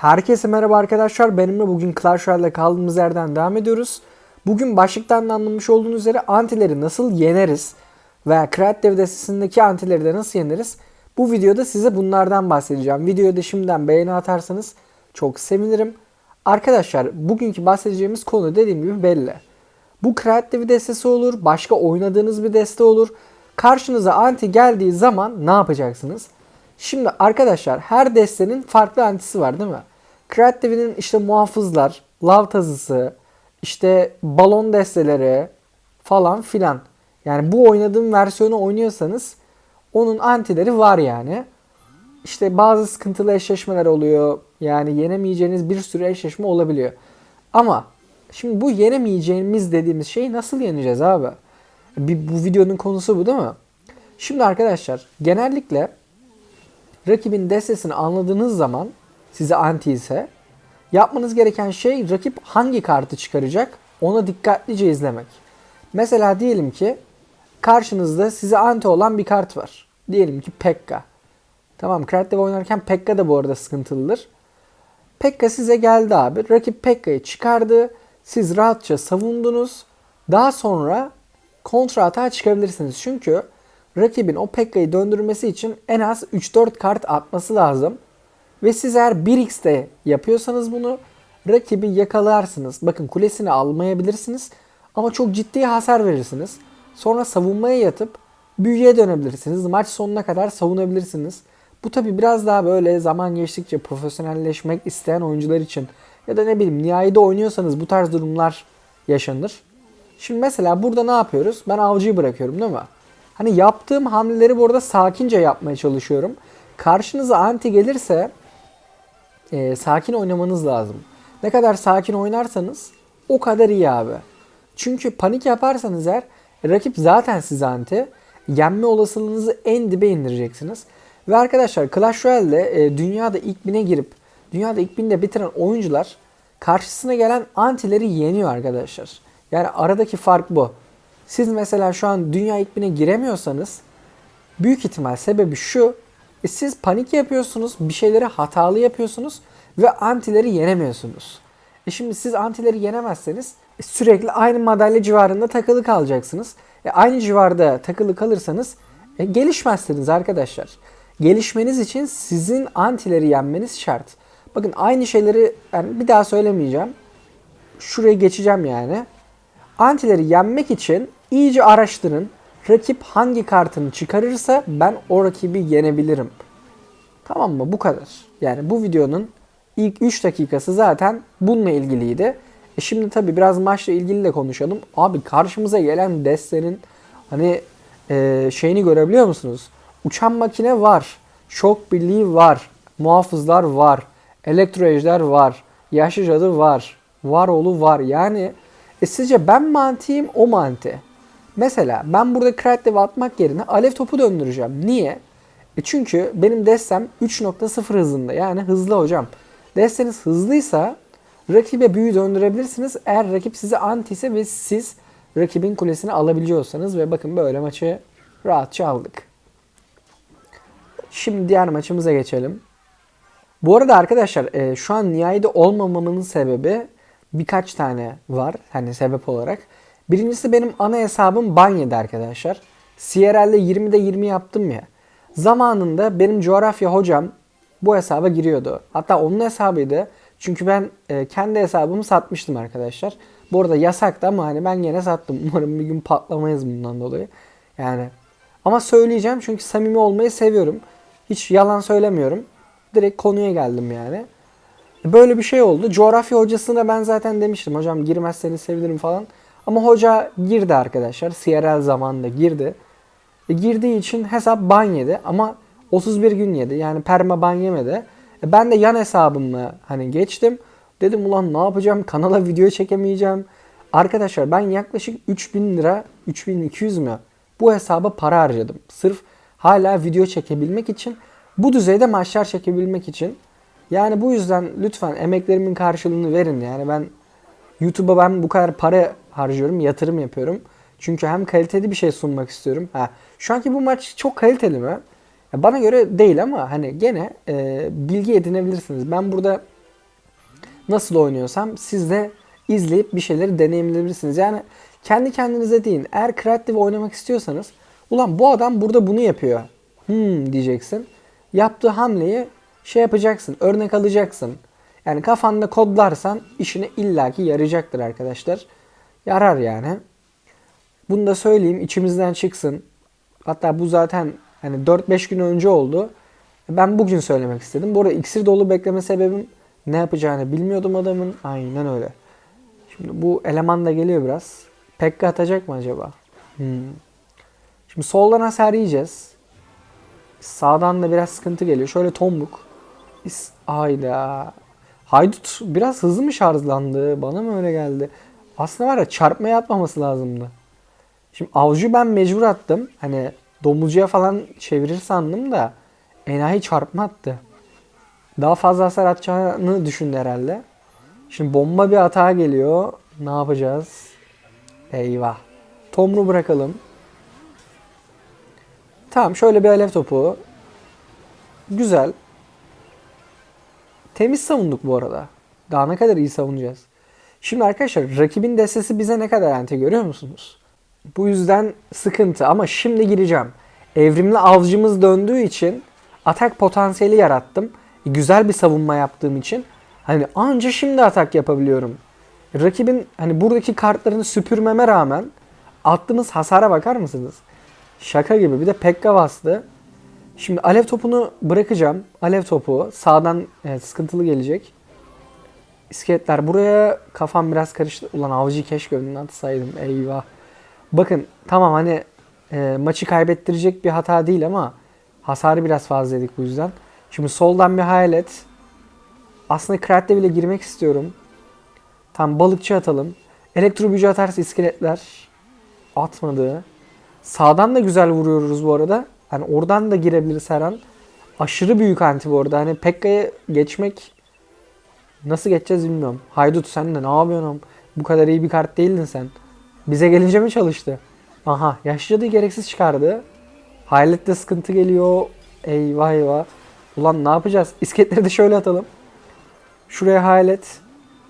Herkese merhaba arkadaşlar. Benimle bugün Clash Royale'de kaldığımız yerden devam ediyoruz. Bugün başlıktan da anlamış olduğunuz üzere antileri nasıl yeneriz veya Creative destesindeki antileri de nasıl yeneriz? Bu videoda size bunlardan bahsedeceğim. Videoya da şimdiden beğeni atarsanız çok sevinirim. Arkadaşlar bugünkü bahsedeceğimiz konu dediğim gibi belli. Bu Creative destesi olur, başka oynadığınız bir deste olur. Karşınıza anti geldiği zaman ne yapacaksınız? Şimdi arkadaşlar her destenin farklı antisi var değil mi? Creative'nin işte muhafızlar, lav tazısı, işte balon desteleri falan filan. Yani bu oynadığım versiyonu oynuyorsanız onun antileri var yani. İşte bazı sıkıntılı eşleşmeler oluyor. Yani yenemeyeceğiniz bir sürü eşleşme olabiliyor. Ama şimdi bu yenemeyeceğimiz dediğimiz şeyi nasıl yeneceğiz abi? Bir, bu videonun konusu bu değil mi? Şimdi arkadaşlar genellikle rakibin destesini anladığınız zaman size anti ise yapmanız gereken şey rakip hangi kartı çıkaracak ona dikkatlice izlemek. Mesela diyelim ki karşınızda size anti olan bir kart var. Diyelim ki Pekka. Tamam Creative oynarken Pekka da bu arada sıkıntılıdır. Pekka size geldi abi. Rakip Pekka'yı çıkardı. Siz rahatça savundunuz. Daha sonra kontra atağa çıkabilirsiniz. Çünkü rakibin o Pekka'yı döndürmesi için en az 3-4 kart atması lazım. Ve siz eğer 1x'te yapıyorsanız bunu rakibi yakalarsınız. Bakın kulesini almayabilirsiniz ama çok ciddi hasar verirsiniz. Sonra savunmaya yatıp büyüye dönebilirsiniz. Maç sonuna kadar savunabilirsiniz. Bu tabi biraz daha böyle zaman geçtikçe profesyonelleşmek isteyen oyuncular için ya da ne bileyim nihayede oynuyorsanız bu tarz durumlar yaşanır. Şimdi mesela burada ne yapıyoruz? Ben avcıyı bırakıyorum değil mi? Hani yaptığım hamleleri burada sakince yapmaya çalışıyorum. Karşınıza anti gelirse e, sakin oynamanız lazım. Ne kadar sakin oynarsanız o kadar iyi abi. Çünkü panik yaparsanız eğer rakip zaten size anti. Yenme olasılığınızı en dibe indireceksiniz. Ve arkadaşlar Clash Royale'de e, dünyada ilk bine girip dünyada ilk binde bitiren oyuncular karşısına gelen antileri yeniyor arkadaşlar. Yani aradaki fark bu. Siz mesela şu an dünya ilk bine giremiyorsanız büyük ihtimal sebebi şu. E siz panik yapıyorsunuz, bir şeyleri hatalı yapıyorsunuz ve antileri yenemiyorsunuz. E şimdi siz antileri yenemezseniz e sürekli aynı madalya civarında takılı kalacaksınız. E aynı civarda takılı kalırsanız e gelişmezsiniz arkadaşlar. Gelişmeniz için sizin antileri yenmeniz şart. Bakın aynı şeyleri yani bir daha söylemeyeceğim. Şuraya geçeceğim yani. Antileri yenmek için iyice araştırın. Rakip hangi kartını çıkarırsa ben o rakibi yenebilirim. Tamam mı? Bu kadar. Yani bu videonun ilk 3 dakikası zaten bununla ilgiliydi. E şimdi tabii biraz maçla ilgili de konuşalım. Abi karşımıza gelen destenin hani e, şeyini görebiliyor musunuz? Uçan makine var. Şok birliği var. Muhafızlar var. Elektroejder var. Yaşlı cadı var. Varolu var. Yani e sizce ben mi antiyim o mu anti? Mesela ben burada Creative atmak yerine alev topu döndüreceğim. Niye? E çünkü benim destem 3.0 hızında. Yani hızlı hocam. Desteniz hızlıysa rakibe büyü döndürebilirsiniz. Eğer rakip size anti ise ve siz rakibin kulesini alabiliyorsanız ve bakın böyle maçı rahatça aldık. Şimdi diğer maçımıza geçelim. Bu arada arkadaşlar e, şu an nihayede olmamamın sebebi birkaç tane var. Hani sebep olarak. Birincisi benim ana hesabım ban yedi arkadaşlar. CRL'de 20'de 20 yaptım ya. Zamanında benim coğrafya hocam bu hesaba giriyordu. Hatta onun hesabıydı. Çünkü ben e, kendi hesabımı satmıştım arkadaşlar. Bu arada yasaktı ama hani ben gene sattım. Umarım bir gün patlamayız bundan dolayı. Yani ama söyleyeceğim çünkü samimi olmayı seviyorum. Hiç yalan söylemiyorum. Direkt konuya geldim yani. Böyle bir şey oldu. Coğrafya hocasına ben zaten demiştim. Hocam girmezseniz sevinirim falan. Ama hoca girdi arkadaşlar. CRL zamanında girdi. E, girdiği için hesap ban yedi. Ama 31 gün yedi. Yani perma ban yemedi. E, ben de yan hesabımla hani geçtim. Dedim ulan ne yapacağım? Kanala video çekemeyeceğim. Arkadaşlar ben yaklaşık 3000 lira, 3200 mü? Bu hesaba para harcadım. Sırf hala video çekebilmek için. Bu düzeyde maçlar çekebilmek için. Yani bu yüzden lütfen emeklerimin karşılığını verin. Yani ben YouTube'a ben bu kadar para harcıyorum, yatırım yapıyorum. Çünkü hem kaliteli bir şey sunmak istiyorum. Ha, şu anki bu maç çok kaliteli mi? Bana göre değil ama hani gene e, bilgi edinebilirsiniz. Ben burada nasıl oynuyorsam siz de izleyip bir şeyleri deneyimleyebilirsiniz. Yani kendi kendinize deyin. Eğer kreatif oynamak istiyorsanız ulan bu adam burada bunu yapıyor. Hmm diyeceksin. Yaptığı hamleyi şey yapacaksın. Örnek alacaksın. Yani kafanda kodlarsan işine illaki yarayacaktır arkadaşlar. Yarar yani. Bunu da söyleyeyim içimizden çıksın. Hatta bu zaten hani 4-5 gün önce oldu. Ben bugün söylemek istedim. Bu arada iksir dolu bekleme sebebim ne yapacağını bilmiyordum adamın. Aynen öyle. Şimdi bu eleman da geliyor biraz. Pekka atacak mı acaba? Hmm. Şimdi soldan hasar yiyeceğiz. Sağdan da biraz sıkıntı geliyor. Şöyle tombuk. Ayda. Haydut biraz hızlı mı şarjlandı? Bana mı öyle geldi? Aslında var ya çarpmaya atmaması lazımdı. Şimdi avcı ben mecbur attım. Hani domuzcuya falan çevirir sandım da enayi çarpma attı. Daha fazla hasar atacağını düşündü herhalde. Şimdi bomba bir hata geliyor. Ne yapacağız? Eyvah. Tomru bırakalım. Tamam şöyle bir alev topu. Güzel. Temiz savunduk bu arada. Daha ne kadar iyi savunacağız. Şimdi arkadaşlar rakibin destesi bize ne kadar anti görüyor musunuz? Bu yüzden sıkıntı ama şimdi gireceğim. Evrimli avcımız döndüğü için atak potansiyeli yarattım. Güzel bir savunma yaptığım için hani anca şimdi atak yapabiliyorum. Rakibin hani buradaki kartlarını süpürmeme rağmen attığımız hasara bakar mısınız? Şaka gibi. Bir de Pekka bastı. Şimdi alev topunu bırakacağım. Alev topu sağdan evet, sıkıntılı gelecek. İskeletler buraya kafam biraz karıştı. Ulan avcıyı keşke önüne atsaydım. Eyvah. Bakın tamam hani e, maçı kaybettirecek bir hata değil ama hasarı biraz fazla yedik bu yüzden. Şimdi soldan bir hayalet. Aslında kreatif ile girmek istiyorum. Tam balıkçı atalım. Elektro büyücü atarsa iskeletler. Atmadı. Sağdan da güzel vuruyoruz bu arada. Hani oradan da girebiliriz her an. Aşırı büyük anti bu arada. Hani Pekka'ya geçmek nasıl geçeceğiz bilmiyorum. Haydut sen de ne yapıyorsun? Bu kadar iyi bir kart değildin sen. Bize gelince mi çalıştı? Aha yaşlı gereksiz çıkardı. Hayalette sıkıntı geliyor. Eyvah eyvah. Ulan ne yapacağız? İsketleri de şöyle atalım. Şuraya hayalet.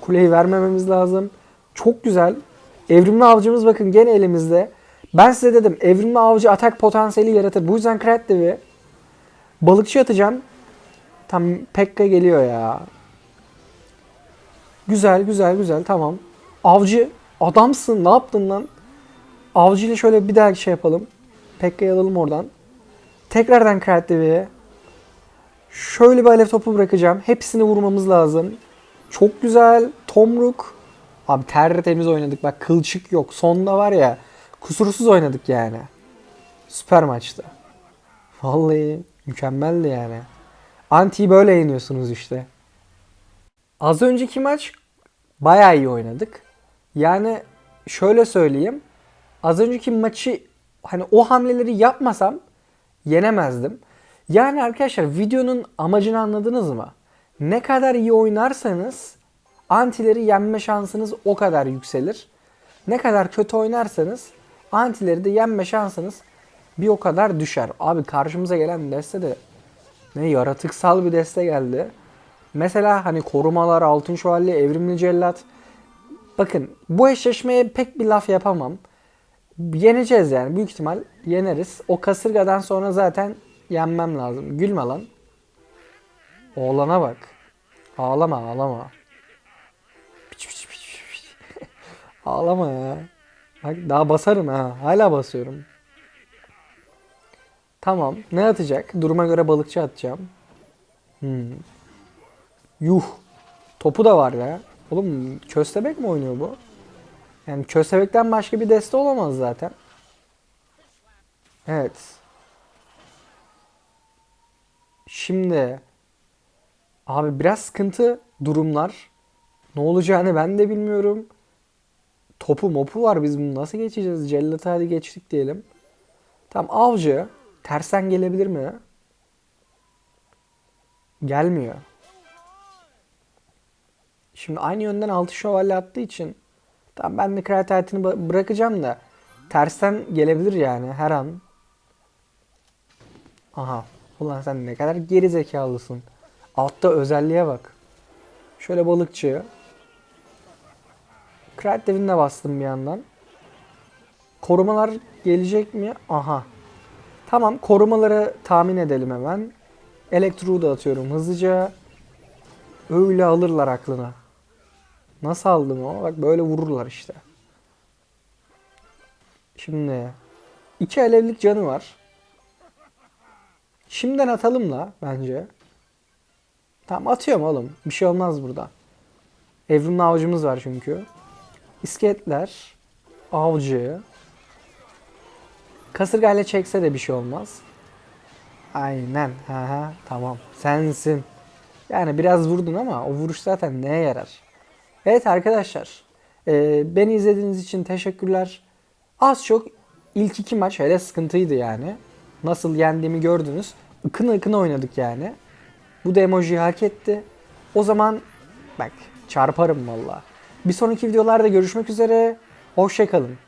Kuleyi vermememiz lazım. Çok güzel. Evrimli avcımız bakın gene elimizde. Ben size dedim evrimli avcı atak potansiyeli yaratır. Bu yüzden Kreatif'i balıkçı atacağım. Tam Pekka geliyor ya. Güzel güzel güzel tamam. Avcı adamsın ne yaptın lan? Avcı ile şöyle bir daha şey yapalım. Pekka'yı alalım oradan. Tekrardan Kreatif'i. Şöyle bir alev topu bırakacağım. Hepsini vurmamız lazım. Çok güzel. Tomruk. Abi tertemiz oynadık. Bak kılçık yok. Sonda var ya kusursuz oynadık yani. Süper maçtı. Vallahi mükemmeldi yani. Anti'yi böyle yeniyorsunuz işte. Az önceki maç bayağı iyi oynadık. Yani şöyle söyleyeyim. Az önceki maçı hani o hamleleri yapmasam yenemezdim. Yani arkadaşlar videonun amacını anladınız mı? Ne kadar iyi oynarsanız antileri yenme şansınız o kadar yükselir. Ne kadar kötü oynarsanız antileri de yenme şansınız bir o kadar düşer. Abi karşımıza gelen deste de ne yaratıksal bir deste geldi. Mesela hani korumalar, altın şövalye, evrimli cellat. Bakın bu eşleşmeye pek bir laf yapamam. Yeneceğiz yani büyük ihtimal yeneriz. O kasırgadan sonra zaten yenmem lazım. Gülme lan. Oğlana bak. Ağlama ağlama. Piç piç piç piç. ağlama ya. Bak daha basarım ha. Hala basıyorum. Tamam. Ne atacak? Duruma göre balıkçı atacağım. Hmm. Yuh. Topu da var ya. Oğlum köstebek mi oynuyor bu? Yani köstebekten başka bir deste olamaz zaten. Evet. Şimdi abi biraz sıkıntı durumlar. Ne olacağını ben de bilmiyorum. Topu mopu var biz bunu nasıl geçeceğiz? Cellatı hadi geçtik diyelim. Tamam avcı tersten gelebilir mi? Gelmiyor. Şimdi aynı yönden altı şövalye attığı için tamam ben de kreativitini bı- bırakacağım da tersten gelebilir yani her an. Aha. Ulan sen ne kadar geri zekalısın. Altta özelliğe bak. Şöyle balıkçı. Krat devine bastım bir yandan. Korumalar gelecek mi? Aha. Tamam korumaları tahmin edelim hemen. Elektro'yu da atıyorum hızlıca. Öyle alırlar aklına. Nasıl aldım o? Bak böyle vururlar işte. Şimdi iki alevlik canı var. Şimdiden atalım la bence. Tamam atıyorum oğlum. Bir şey olmaz burada. Evrimli avcımız var çünkü. İskeletler. Avcı. Kasırgayla çekse de bir şey olmaz. Aynen. Ha ha tamam. Sensin. Yani biraz vurdun ama o vuruş zaten neye yarar? Evet arkadaşlar. e, beni izlediğiniz için teşekkürler. Az çok ilk iki maç hele sıkıntıydı yani. Nasıl yendiğimi gördünüz. Ikına ıkına oynadık yani. Bu da emojiyi hak etti. O zaman bak çarparım valla. Bir sonraki videolarda görüşmek üzere. Hoşçakalın.